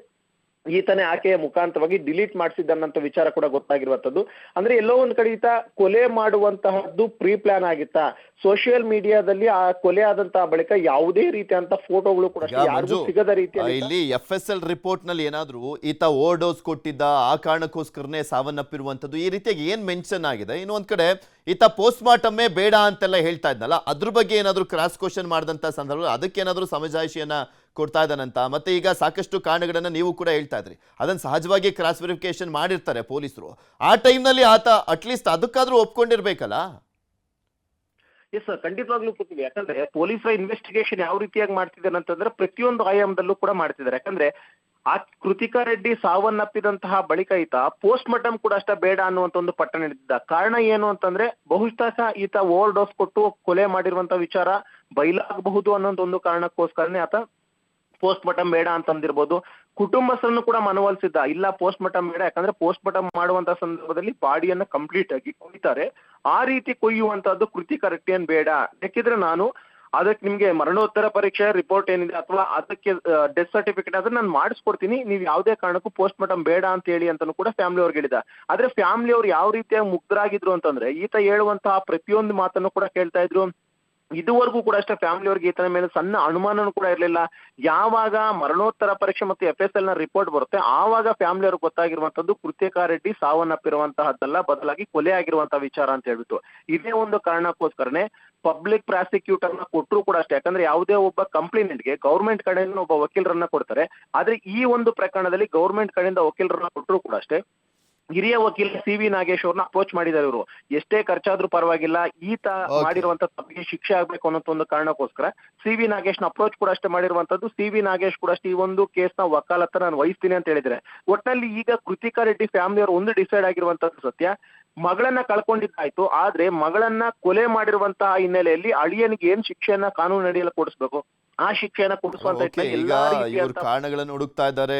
ಈತನೇ ಆಕೆಯ ಮುಖಾಂತರವಾಗಿ ಡಿಲೀಟ್ ಮಾಡಿಸಿದ್ದನ್ನಂತ ವಿಚಾರ ಕೂಡ ಗೊತ್ತಾಗಿರುವಂತದ್ದು ಅಂದ್ರೆ ಎಲ್ಲೋ ಒಂದ್ ಕಡೆ ಈತ ಕೊಲೆ ಮಾಡುವಂತಹದ್ದು ಪ್ರೀ ಪ್ಲಾನ್ ಆಗಿತ್ತಾ? ಸೋಷಿಯಲ್ ಮೀಡಿಯಾದಲ್ಲಿ ಆ ಕೊಲೆ ಆದಂತಹ ಬಳಿಕ ಯಾವುದೇ ರೀತಿಯಂತ ಫೋಟೋಗಳು ಕೂಡ ಯಾರಿಗೂ ಸಿಗದ ರೀತಿಯಲ್ಲಿ ಇಲ್ಲಿ ಎಫ್ ಎಸ್ ಎಲ್ ರಿಪೋರ್ಟ್ನಲ್ಲಿ ಏನಾದ್ರು ಈತ ಓವರ್ ಡೋಸ್ ಕೊಟ್ಟಿದ್ದ ಆ ಕಾರಣಕ್ಕೋಸ್ಕರನೇ ಸಾವನ್ನಪ್ಪಿರುವಂತದ್ದು ಈ ರೀತಿಯಾಗಿ ಏನ್ ಮೆನ್ಷನ್ ಆಗಿದೆ? ಇನ್ನೊಂದ್ ಕಡೆ ಈತ ಪೋಸ್ಟ್ ಮಾರ್ಟಮ್ಮೇ ಬೇಡ ಅಂತೆಲ್ಲ ಹೇಳ್ತಾ ಇದ್ನಲ್ಲ ಅದ್ರ ಬಗ್ಗೆ ಏನಾದ್ರೂ ಕ್ರಾಸ್ ಕ್ವಶನ್ ಮಾಡಿದಂತ ಸಂದರ್ಭ ಅದಕ್ಕೇನಾದ್ರೂ ಸಮಜಾಯಿಷಿಯನ್ನ ಕೊಡ್ತಾ ಇದ್ದಾನಂತ. ಮತ್ತೆ ಈಗ ಸಾಕಷ್ಟು ಕಾರಣಗಳನ್ನ ನೀವು ಕೂಡ ಹೇಳ್ತಾ ಇದ್ರಿ. ಅದನ್ನ ಸಹಜವಾಗಿ ಕ್ರಾಸ್ ವೆರಿಫಿಕೇಶನ್ ಮಾಡಿರ್ತಾರೆ ಪೊಲೀಸರು. ಆ ಟೈಮ್ನಲ್ಲಿ ಆತ ಅಟ್ಲೀಸ್ಟ್ ಅದಕ್ಕಾದ್ರೂ ಒಪ್ಕೊಂಡಿರ್ಬೇಕಲ್ಲ? ಎಸ್ ಸರ್ ಖಂಡಿತವಾಗ್ಲೂ ಕೂತಿದೆ ಯಾಕಂದ್ರೆ ಪೊಲೀಸರ ಇನ್ವೆಸ್ಟಿಗೇಷನ್ ಯಾವ ರೀತಿಯಾಗಿ ಮಾಡ್ತಿದ್ದಾರೆ ಅಂತಂದ್ರೆ ಪ್ರತಿಯೊಂದು ಆಯಾಮದಲ್ಲೂ ಕೂಡ ಮಾಡ್ತಿದ್ದಾರೆ. ಯಾಕಂದ್ರೆ ಆ ಕೃತಿಕಾ ರೆಡ್ಡಿ ಸಾವನ್ನಪ್ಪಿದಂತಹ ಬಳಿಕ ಈತ ಪೋಸ್ಟ್ ಮಾರ್ಟಮ್ ಕೂಡ ಅಷ್ಟ ಬೇಡ ಅನ್ನುವಂತ ಒಂದು ಪಟ್ಟ ನೀಡಿದ್ದ. ಕಾರಣ ಏನು ಅಂತಂದ್ರೆ ಬಹುಶಃ ಈತ ಓವರ್ ಡೋಸ್ ಕೊಟ್ಟು ಕೊಲೆ ಮಾಡಿರುವಂತ ವಿಚಾರ ಬಯಲಾಗಬಹುದು ಅನ್ನೋಂತ ಒಂದು ಕಾರಣಕ್ಕೋಸ್ಕರನೇ ಆತ ಪೋಸ್ಟ್ ಮಾರ್ಟಮ್ ಬೇಡ ಅಂತಂದಿರ್ಬೋದು. ಕುಟುಂಬಸ್ಥರನ್ನು ಕೂಡ ಮನವೊಲಿಸಿದ್ದ. ಇಲ್ಲ ಪೋಸ್ಟ್ ಮಾರ್ಟಮ್ ಬೇಡ. ಯಾಕಂದ್ರೆ ಪೋಸ್ಟ್ ಮಾರ್ಟಮ್ ಮಾಡುವಂತ ಸಂದರ್ಭದಲ್ಲಿ ಬಾಡಿಯನ್ನು ಕಂಪ್ಲೀಟ್ ಆಗಿ ಕೊಯ್ತಾರೆ. ಆ ರೀತಿ ಕೊಯ್ಯುವಂತಹದ್ದು ಕೃತಿ ಕರೆಕ್ಟ್ ಏನ್ ಬೇಡ. ಯಾಕಿದ್ರೆ ನಾನು ಅದಕ್ಕೆ ನಿಮ್ಗೆ ಮರಣೋತ್ತರ ಪರೀಕ್ಷೆ ರಿಪೋರ್ಟ್ ಏನಿದೆ ಅಥವಾ ಅದಕ್ಕೆ ಡೆತ್ ಸರ್ಟಿಫಿಕೇಟ್ ಅದನ್ನ ನಾನು ಮಾಡಿಸ್ಕೊಡ್ತೀನಿ. ನೀವು ಯಾವುದೇ ಕಾರಣಕ್ಕೂ ಪೋಸ್ಟ್ ಮಾರ್ಟಮ್ ಬೇಡ ಅಂತ ಹೇಳಿ ಅಂತಾನು ಕೂಡ ಫ್ಯಾಮಿಲಿ ಅವ್ರಿಗೆ ಹೇಳಿದ ಆದ್ರೆ ಫ್ಯಾಮಿಲಿ ಅವ್ರು ಯಾವ ರೀತಿಯಾಗಿ ಮುಗ್ಧರಾಗಿದ್ರು ಅಂತಂದ್ರೆ ಈತ ಹೇಳುವಂತಹ ಪ್ರತಿಯೊಂದು ಮಾತನ್ನು ಕೂಡ ಕೇಳ್ತಾ ಇದ್ರು. ಇದುವರೆಗೂ ಕೂಡ ಅಷ್ಟೇ ಫ್ಯಾಮಿಲಿ ಅವ್ರಿಗೆ ಈತನ ಮೇಲೆ ಸಣ್ಣ ಅನುಮಾನನೂ ಕೂಡ ಇರಲಿಲ್ಲ. ಯಾವಾಗ ಮರಣೋತ್ತರ ಪರೀಕ್ಷೆ ಮತ್ತು ಎಫ್ ಎಸ್ ಎಲ್ನ ರಿಪೋರ್ಟ್ ಬರುತ್ತೆ, ಆವಾಗ ಫ್ಯಾಮಿಲಿ ಅವ್ರಿಗೆ ಗೊತ್ತಾಗಿರುವಂತದ್ದು ಕೃತ್ಯಕಾ ರೆಡ್ಡಿ ಸಾವನ್ನಪ್ಪಿರುವಂತಹದ್ದಲ್ಲ, ಬದಲಾಗಿ ಕೊಲೆ ಆಗಿರುವಂತಹ ವಿಚಾರ ಅಂತ ಹೇಳ್ಬಿಟ್ಟು. ಇದೇ ಒಂದು ಕಾರಣಕ್ಕೋಸ್ಕರನೇ ಪಬ್ಲಿಕ್ ಪ್ರಾಸಿಕ್ಯೂಟರ್ನ ಕೊಟ್ಟರು ಕೂಡ ಅಷ್ಟೇ. ಯಾಕಂದ್ರೆ ಯಾವುದೇ ಒಬ್ಬ ಕಂಪ್ಲೇಂಟ್ಗೆ ಗೌರ್ಮೆಂಟ್ ಕಡೆಯಿಂದ ಒಬ್ಬ ವಕೀಲರನ್ನ ಕೊಡ್ತಾರೆ. ಆದ್ರೆ ಈ ಒಂದು ಪ್ರಕರಣದಲ್ಲಿ ಗೌರ್ಮೆಂಟ್ ಕಡೆಯಿಂದ ವಕೀಲರನ್ನ ಕೊಟ್ಟರು ಕೂಡ ಅಷ್ಟೇ ಹಿರಿಯ ವಕೀಲ ಸಿ ವಿ ನಾಗೇಶ್ ಅವ್ರನ್ನ ಅಪ್ರೋಚ್ ಮಾಡಿದ್ದಾರೆ ಇವರು. ಎಷ್ಟೇ ಖರ್ಚಾದ್ರೂ ಪರವಾಗಿಲ್ಲ. ಈತ. ಮಾಡಿರುವಂತ ತಪ್ಪಿಗೆ ಶಿಕ್ಷೆ ಆಗ್ಬೇಕು ಅನ್ನೋ ಒಂದು ಕಾರಣಕ್ಕೋಸ್ಕರ ಸಿ ವಿ ನಾಗೇಶ್ನ ಅಪ್ರೋಚ್ ಕೂಡ ಅಷ್ಟೇ ಮಾಡಿರುವಂತದ್ದು. ಸಿ ವಿ ನಾಗೇಶ್ ಕೂಡ ಅಷ್ಟೇ ಈ ಒಂದು ಕೇಸ್ನ ವಕಾಲತ್ತ ನಾನು ವಹಿಸ್ತೀನಿ ಅಂತ ಹೇಳಿದ್ರೆ ಒಟ್ನಲ್ಲಿ ಈಗ ಕೃತಿಕಾ ರೆಡ್ಡಿ ಫ್ಯಾಮಿಲಿ ಅವರು ಒಂದು ಡಿಸೈಡ್ ಆಗಿರುವಂತದ್ದು ಸತ್ಯ. ಮಗಳನ್ನ ಕಳ್ಕೊಂಡಿದ್ದಾಯ್ತು. ಆದ್ರೆ ಮಗಳನ್ನ ಕೊಲೆ ಮಾಡಿರುವಂತಹ ಹಿನ್ನೆಲೆಯಲ್ಲಿ ಅಳಿಯನಿಗೆ ಏನ್ ಶಿಕ್ಷೆಯನ್ನ ಕಾನೂನು ಅಡಿಯಲ್ಲಿ ಕೊಡಿಸ್ಬೇಕು? ಆ ಶಿಕ್ಷೆಯನ್ನ ಕೊಡಿಸುವಂತ ಈಗ ಇವರು ಕಾರಣಗಳನ್ನು ಹುಡುಕ್ತಾ ಇದ್ದಾರೆ.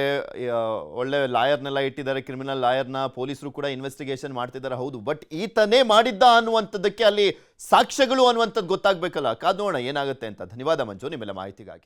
ಒಳ್ಳೆ ಲಾಯರ್ನೆಲ್ಲ ಇಟ್ಟಿದ್ದಾರೆ ಕ್ರಿಮಿನಲ್ ಲಾಯರ್ನ ಪೊಲೀಸರು ಕೂಡ ಇನ್ವೆಸ್ಟಿಗೇಷನ್ ಮಾಡ್ತಿದ್ದಾರೆ ಹೌದು. ಬಟ್ ಈತನೇ ಮಾಡಿದ್ದ ಅನ್ನುವಂಥದ್ದಕ್ಕೆ ಅಲ್ಲಿ ಸಾಕ್ಷ್ಯಗಳು ಅನ್ನುವಂಥದ್ದು ಗೊತ್ತಾಗ್ಬೇಕಲ್ಲ. ಕಾದ್ ನೋಡೋಣ ಏನಾಗುತ್ತೆ ಅಂತ. ಧನ್ಯವಾದ ಮಂಜು ನಿಮ್ಮೆಲ್ಲ ಮಾಹಿತಿಗಾಗಿ.